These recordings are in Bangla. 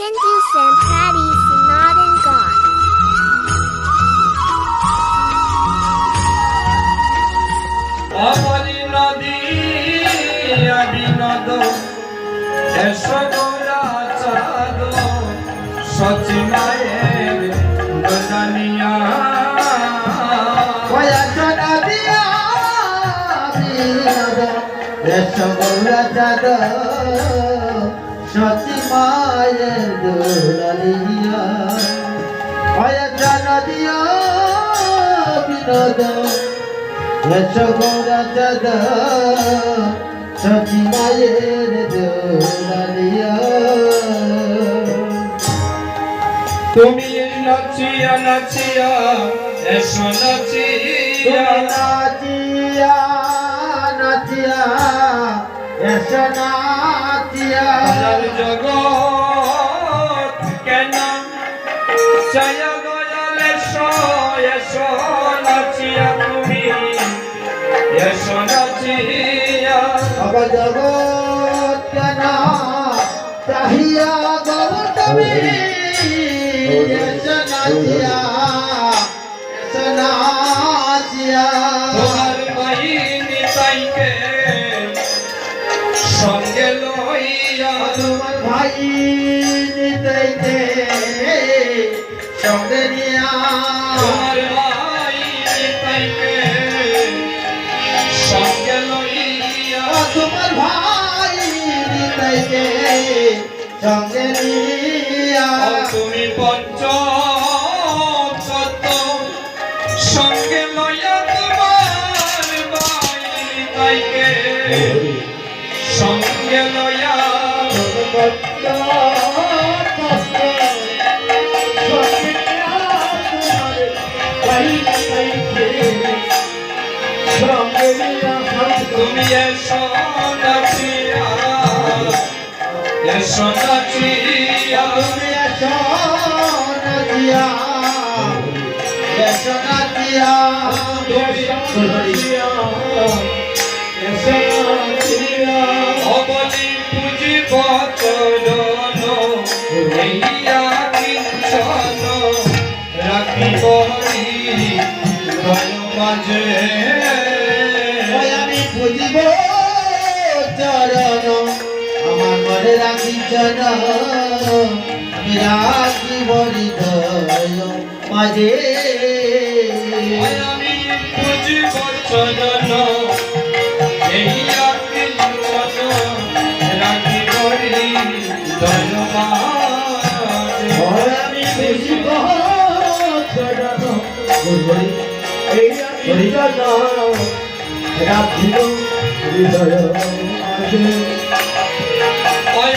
Hindu Sampati Sanatan God. অমলি নদী বিনোদ এসো গোরা চাঁদ। সচি মায়ের দোলানিয়া বয়সনা দিয়া বিনোদ রেশগৌরা চাঁদ। মায়ের দোলালিয়া বয়সনা দিয়া বিনোদ রেশগৌরা চাঁদ সতী মায়ের দোলালিয়া তুমি নাচিয়া নাচিয়া এসো নাচিয়া। নাচিয়া নাচিয়া এস নাচিয়া। জগৎ জয় দয়াল এসো নাচিয়া তুমি। এসো নাচিয়া। অব জগৎ কেন? চাহিয়া গৌতমী এস নাচিয়া এস নাচিয়া। তোমার বাহিনী তাইকে সঙ্গে লইয়া তোমার ভাই তাইকে তোমার ভাই নিতাইকে সঙ্গে নিয়া তুমি পঞ্চ সঙ্গে লইয়া তোমার বাহিনী তাইকে সঙ্গে লইয়া তুমি এসো নাচিয়া এসো নাচিয়া তুমি এসো নাচিয়া এসো নাচিয়া অবলি পুজিব চরণ হইয়া মাঝে আমি বুঝিব চরণ আমার মনে রাখি চরণ। আমি রাখিব হৃদয় মাঝে। আমি চরণ বুঝিব আমি চরণ রাখিব হৃদয়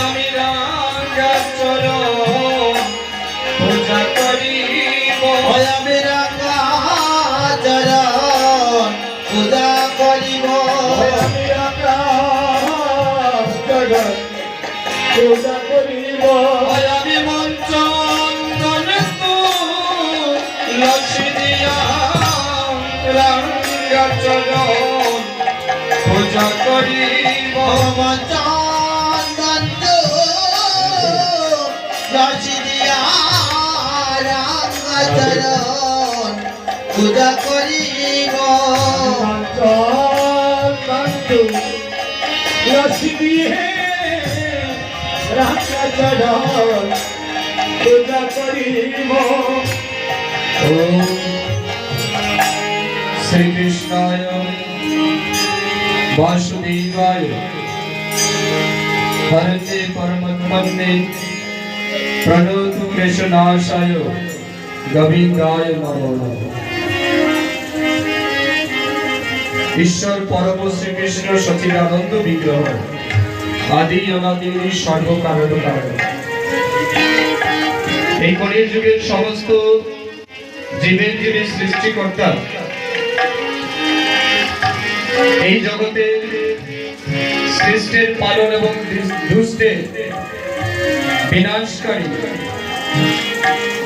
আমি রাঙ্গা চরণ পূজা করিব আমি রাখা চরণ পূজা করিব আমি রাখা চরণ পূজা করিব চরণ পূজা চন্দন লক্ষ্মী দিয়া রাঙা চরণ পূজা দিয়ে রাঙা চরণ পূজা করিব। শ্রীকৃষ্ণায়, বাসুদেবায়, হরতে পরমাত্মনে প্রণত কেশনাশায় গোবিন্দায় নমঃ ঈশ্বর পরম শ্রীকৃষ্ণ সচিদানন্দ বিগ্রহ, আদি অনাদি সর্বকারণ কারণ। এই কলির যুগের সমস্ত জীবের যিনি সৃষ্টিকর্তা এই জগতে সৃষ্টির পালন এবং দুষ্টের বিনাশকারী,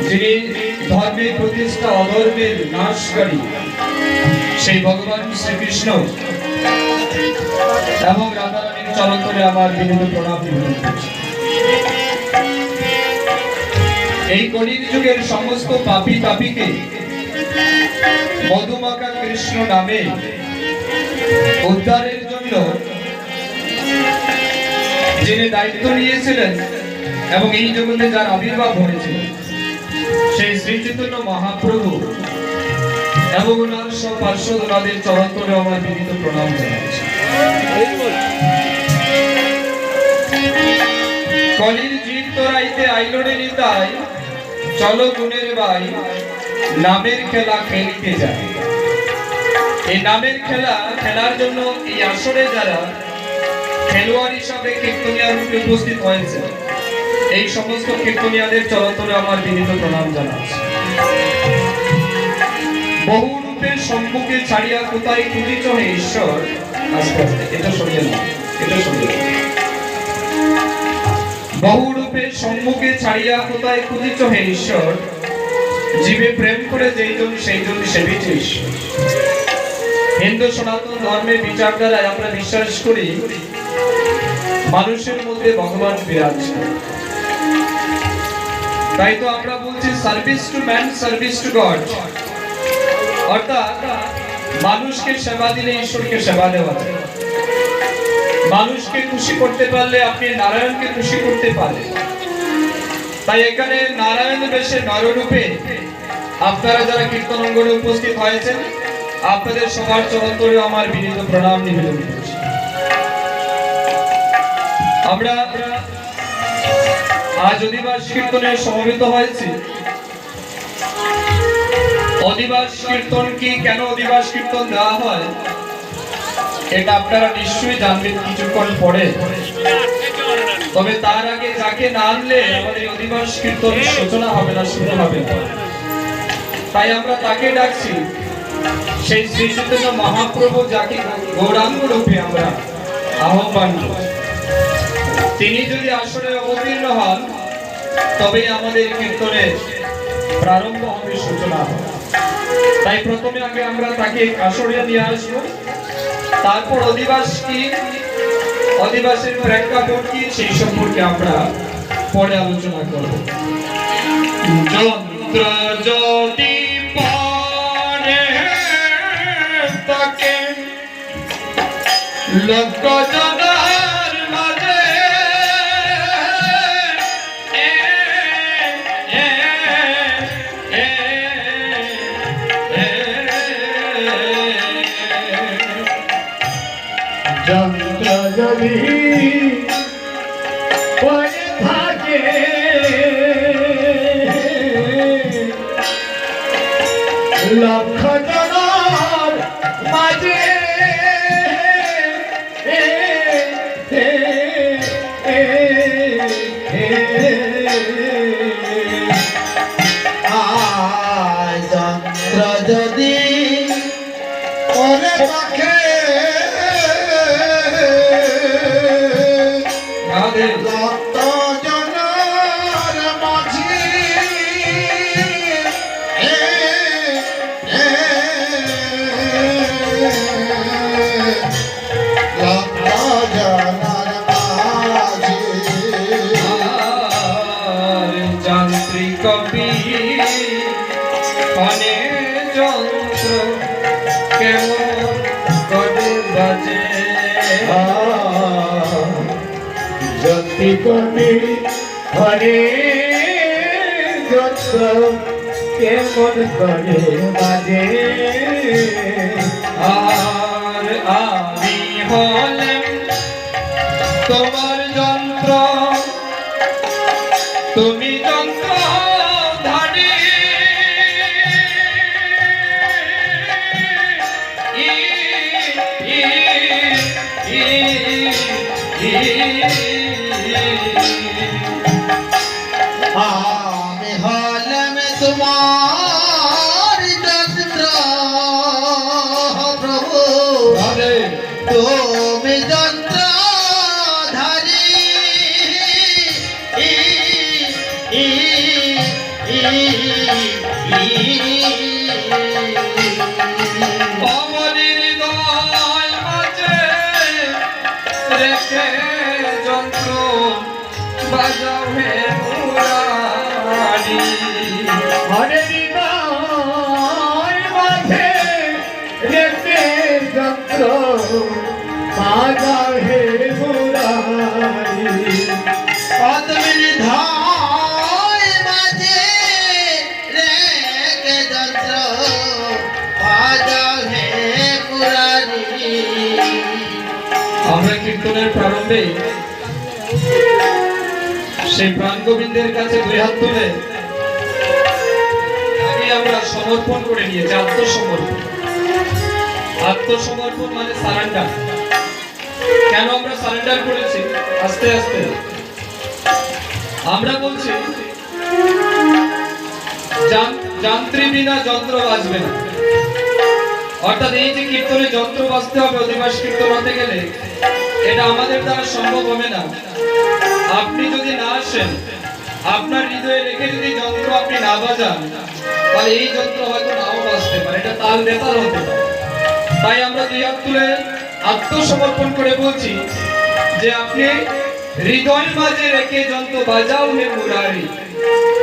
যিনি ধর্মের প্রতিষ্ঠা, অধর্মের নাশকারী সেই ভগবান শ্রীকৃষ্ণ এবং রাধারানীর চরণ করে আমার বিনীত প্রণাম এই কলির যুগের সমস্ত পাপি তাপিকে মধুমাকা কৃষ্ণ নামে উদ্ধারের জন্য যিনি দায়িত্ব নিয়েছিলেন এবং এই জগতে যার আবির্ভাব হয়েছিল সেই শ্রী চৈতন্য মহাপ্রভু এবং ওনার সব পার্শ্বদ ওনাদের চরন্তরে আমার বিনীত প্রণাম জানাচ্ছি। কলির জিত তোরাইতে আইলোরে নিতাই, চলো গুণের বাই, নামের খেলা খেলতে যায় এই নামের খেলা, খেলার জন্য এই আসরে যারা খেলোয়াড় হিসাবে কীর্তনিয়া রূপে উপস্থিত হয়েছে, এই সমস্ত কীর্তনিয়াদের চরতরে আমার বিনীত প্রণাম জানাচ্ছি। বহু রূপে সম্মুখে ছাড়িয়া কোথায় খুঁজিছ হে ঈশ্বর, আস্তে আস্তে, এটা সরিয়ে না, এটা সরিয়ে বহু রূপে সম্মুখে ছাড়িয়া কোথায় খুঁজিছ হে ঈশ্বর, জীবে প্রেম করে যেইজন সেইজন সেবিত ঈশ্বর। হিন্দু সনাতন ধর্মের বিচার দ্বারা আমরা বিশ্বাস করি, মানুষের মধ্যে ভগবান বিরাজ তাই তো আমরা বলছি service to man service to God অর্থাৎ, মানুষকে সেবা দিলে ঈশ্বরকে সেবা দেওয়া যায়। মানুষকে খুশি করতে পারলে আপনি নারায়ণকে খুশি করতে পারেন। তাই এখানে নারায়ণ বেশে নররূপে আপনারা যারা কীর্তন অঙ্গনে উপস্থিত হয়েছেন আপনাদের সবার চরন্তরে আমার বিনীত প্রণাম নিবেদন করছি। আমরা আজ অধিবাস কীর্তনে সমবেত হয়েছি। অধিবাস কীর্তন কি কেন অধিবাস কীর্তন দেওয়া হয়, এটা আপনারা নিশ্চয়ই জানবেন কিছুক্ষণ পরে। তবে তার আগে যাকে না আনলে আমাদের অধিবাস কীর্তন সূচনা হবে না, শুরু হবে না। তাই আমরা তাকে ডাকছি। সেই শ্রী চৈতন্য মহাপ্রভু যাকে গৌরাঙ্গ রূপে আমরা আহ্বান। তিনি যদি আসরে অবতীর্ণ হন, তবে আমাদের কীর্তনের প্রারম্ভ হবে সূচনা তাই প্রথমে আগে আমরা তাকে আসরে নিয়ে আসব। তারপর অধিবাস কি? অধিবাসের প্রেক্ষাপট কি? সেই সম্পর্কে আমরা পরে আলোচনা করব। যন্ত্র যদি লোক জনার মাঝে। লক্ষ ওরে বাজে। যদি কবি হরে যত কেমন করে বাজে। আর আমি হলেম তোমার যন্ত্র। তুমি যন্ত্র আমি হলাম আমরা কীর্তনের প্রারম্ভে সেই প্রাণ গোবিন্দের কাছে দুই হাত তুলে আগে আমরা সমর্পণ করে নিয়েছি, আত্মসমর্পণ। আত্মসমর্পণ মানে সারেন্ডার। কেন আমরা সারেন্ডার করেছি? আস্তে আস্তে। আমরা বলছি, যান- যান্ত্রিক বিনা যন্ত্র বাজবে না। অর্থাৎ এই যে কীর্তনে যন্ত্র বাজতে হবে অধিবাস কীর্তন হতে গেলে, এটা আমাদের দ্বারা সম্ভব হবে না। আপনি যদি না আসেন, আপনার হৃদয়ে রেখে যদি যন্ত্র আপনি না বাজান, তাহলে এই যন্ত্র হয়তো নাও বাজতে পারে, এটা তাল বেতাল হতে পারে। তাই আমরা দুই হাত তুলে আত্মসমর্পণ করে বলছি যে আপনি হৃদয় মাঝে রেখে যন্ত্র বাজাও হে মুরারি,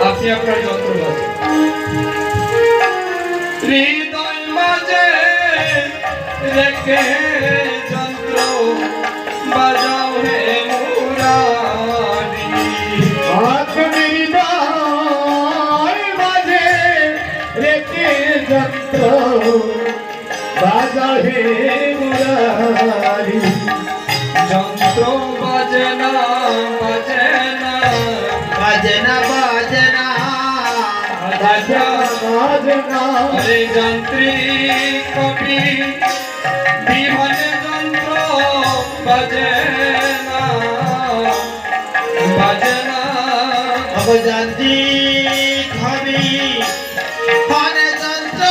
আপনি আপনার যন্ত্র বাজান। হৃদয় মাঝে রেখে যন্ত্র বাজাও হে মুরারি। আত্মনির্ভর মাঝে রেখে যন্ত্র বাজা হে মুরারি। যন্ত্র বাজে না বাজে না বাজনা। বাজনা। বাজা বাজনা। আরে যান্ত্রিক কবি বাজে না বাজে অবজান্তি খবি হনে যন্ত্র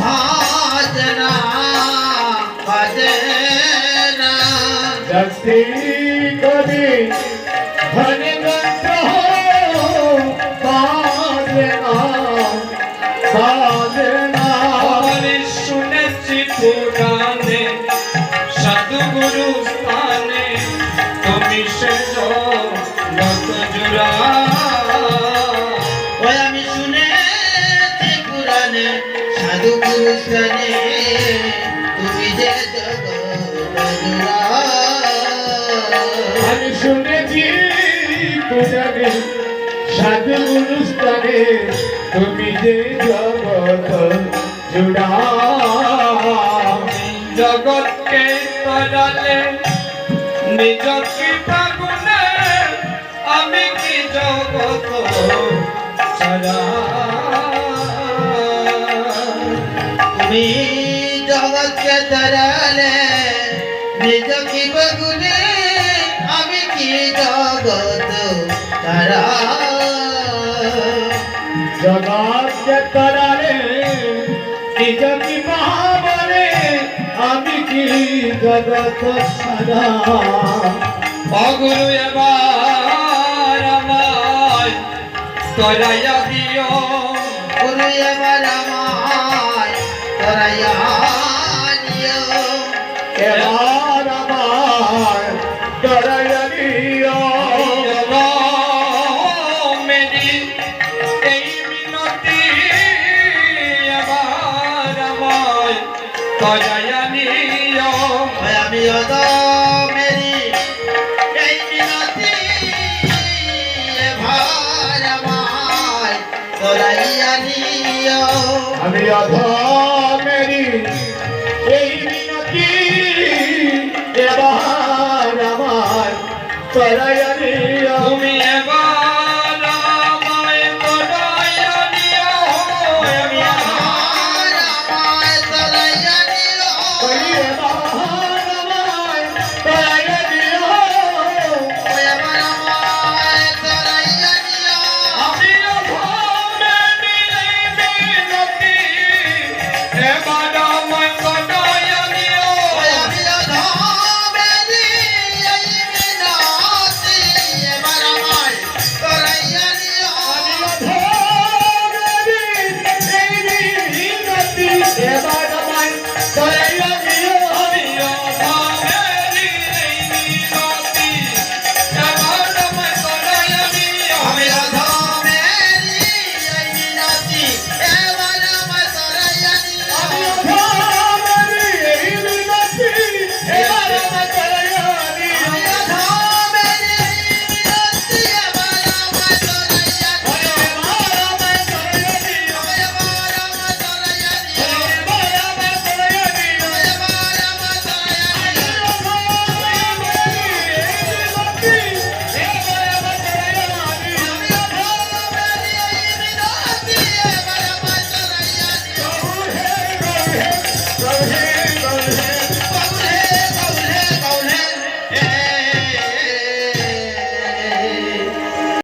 ভাজনা বাজনা শক্তি কবি ধনে যন্ত্র বাজনা বাজনা পুরুষানে তুমি যে আমি শুনেছি পুরাণে সাধু অনুষ্ঠানে তুমি যে জগত জুড়া জগৎকে তরালে নিজ আমি কি জগত ছাড়া? তুমি জগৎকে তরালে নিজ কি বগুনে আমি কি জগৎ তারা জগৎ তরালে নিজ কি মহাবনে আমি কি জগত সারা অগুরু এবার আমায় তরাইয়া দিও। গুরু এবার আমায় তরাইয়া নিও এবার আমার আমি অধমেরি এই মিনতি এবার আমার তরাইয়া তুমি